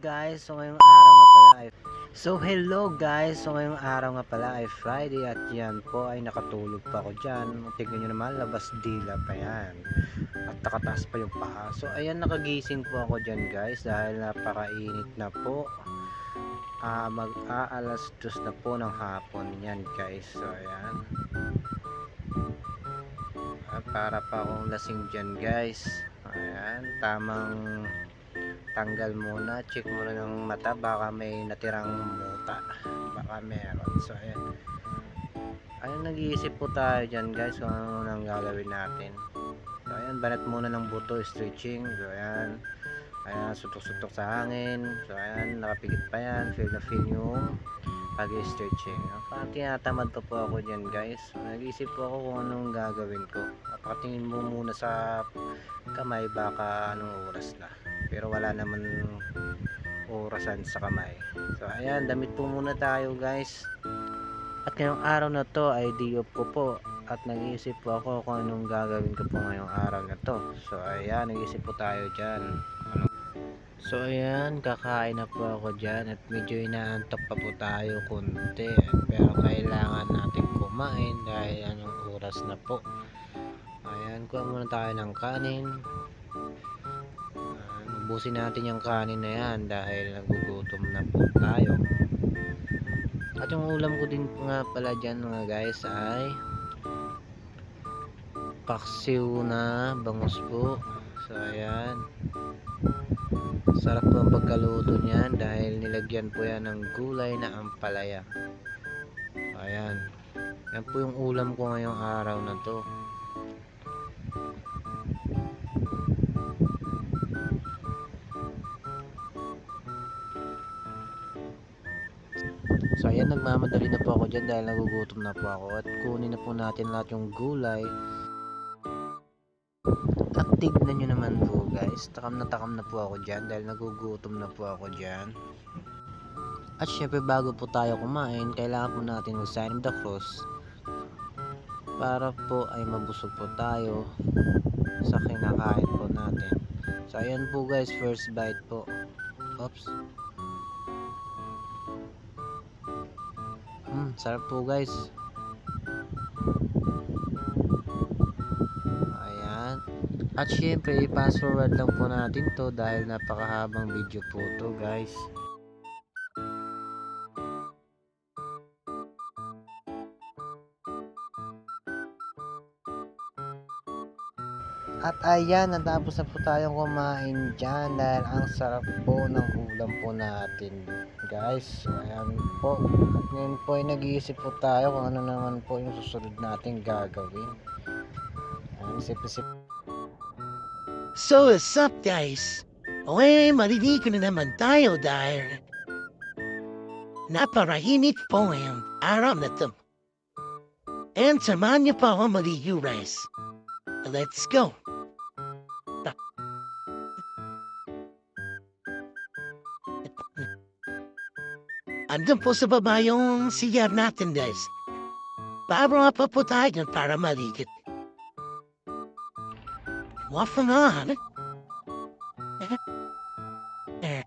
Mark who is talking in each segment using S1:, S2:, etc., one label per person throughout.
S1: guys, so ngayong araw nga pala ay So hello guys, so ngayong araw nga pala ay Friday at yan po ay nakatulog pa ako dyan. Tignan nyo naman, labas dila pa yan. At nakataas pa yung paa So ayan, nakagising po ako dyan guys Dahil napakainit na po. Ah, Mag-aalas dos na po ng hapon yan guys. So ayan. At para pa akong lasing dyan guys. Ayan, tamang tanggal muna check muna ng mata baka may natirang muta. Baka meron. So ayan. Ayun nag-iisip po tayo dyan guys kung ano nang gagawin natin. So ayan banat muna ng buto stretching. So ayan. Ayan sutok-sutok sa hangin. So ayan nakapigit pa yan. Feel na feel yung pag-stretching. Parang tinatamad pa po ako dyan guys. So, nag-iisip po ako kung anong gagawin ko. Patingin mo muna sa kamay baka anong oras na pero wala naman orasan sa kamay. So ayan damit po muna tayo guys. At ngayong araw na to ay off ko po. At nag-iisip po ako kung anong gagawin ko po ngayong araw na to. So ayan nag-iisip po tayo dyan. Ano? so ayan kakain na po ako dyan. At medyo inaantok pa po tayo kunti pero kailangan natin kumain dahil anong oras na po. Ayan kuha muna tayo ng kanin ubusin natin yung kanin na yan dahil nagugutom na po tayo. At yung ulam ko din nga pala dyan mga guys ay paksiw na bangus po. So ayan. Sarap po ang pagkaluto niyan dahil nilagyan po yan ng gulay na ampalaya. Ayan. Yan po yung ulam ko ngayong araw na to So ayan, nagmamadali na po ako dyan dahil nagugutom na po ako at kunin na po natin lahat yung gulay. At tignan nyo naman po guys, takam na takam na po ako dyan dahil nagugutom na po ako dyan. At syempre bago po tayo kumain, kailangan po natin mag-sign the cross para po ay mabusog po tayo sa kinakain po natin. So ayan po guys, first bite po. Oops. Sarap po guys. Ayan. At syempre, i-fast forward lang po natin to dahil napakahabang video po to guys. At ayan, natapos na po tayong kumain dyan dahil ang sarap po ng ulam po natin guys. Ayan po. At ngayon po ay nag-iisip po tayo kung ano naman po yung susunod natin gagawin. Ayan, isip-isip.
S2: So, what's up guys? Okay, maliligo na naman tayo dahil naparahinit po ang araw na to. And samahan niyo pa ako maligo guys. Let's go! Andun po sa baba yung siyar natin guys. Para pa po tayo dyan para on. Eh.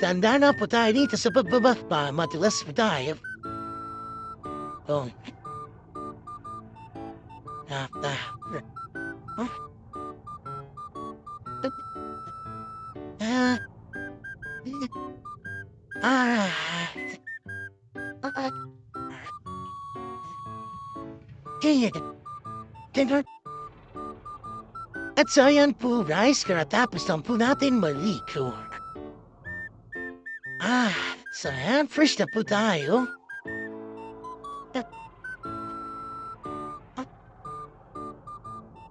S2: Tanda na po tayo dito sa pagbaba pa matilas pa tayo. Oh. Ah, ah. Huh? Kaya, kaya, at so ayan po guys, karatapos lang po natin maligo. Ah, so ayan, fresh na po tayo.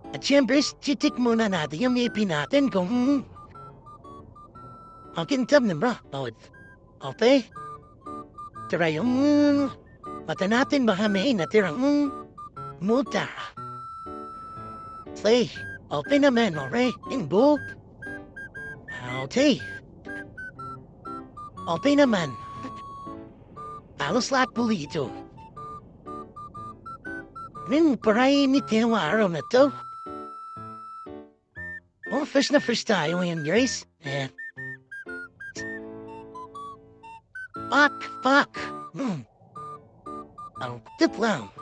S2: At syempre, titik muna natin yung ngipin natin kung... Ang kintab na bro. Okay? Tara yung... Mata natin baka may natirang... Muta. Play. Open naman, alright? In book. Okay. Open naman. Halos lahat po dito. Nang parainit yung araw na to. Oh, first na first tayo ngayon, guys. Eh. Fuck, fuck. Hmm. Ang tip lang.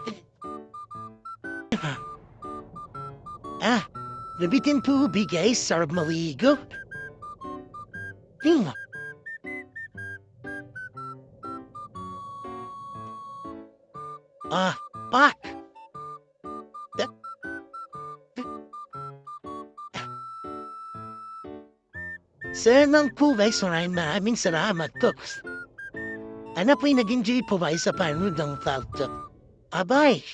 S2: Ah, nabitin po bigay sarap maligo. Hmm. Ah, fuck. Sir ng Pubay, maraming maraming salamat po. Ano po'y nag-enjoy po ba sa panood ng vlog to? Abay,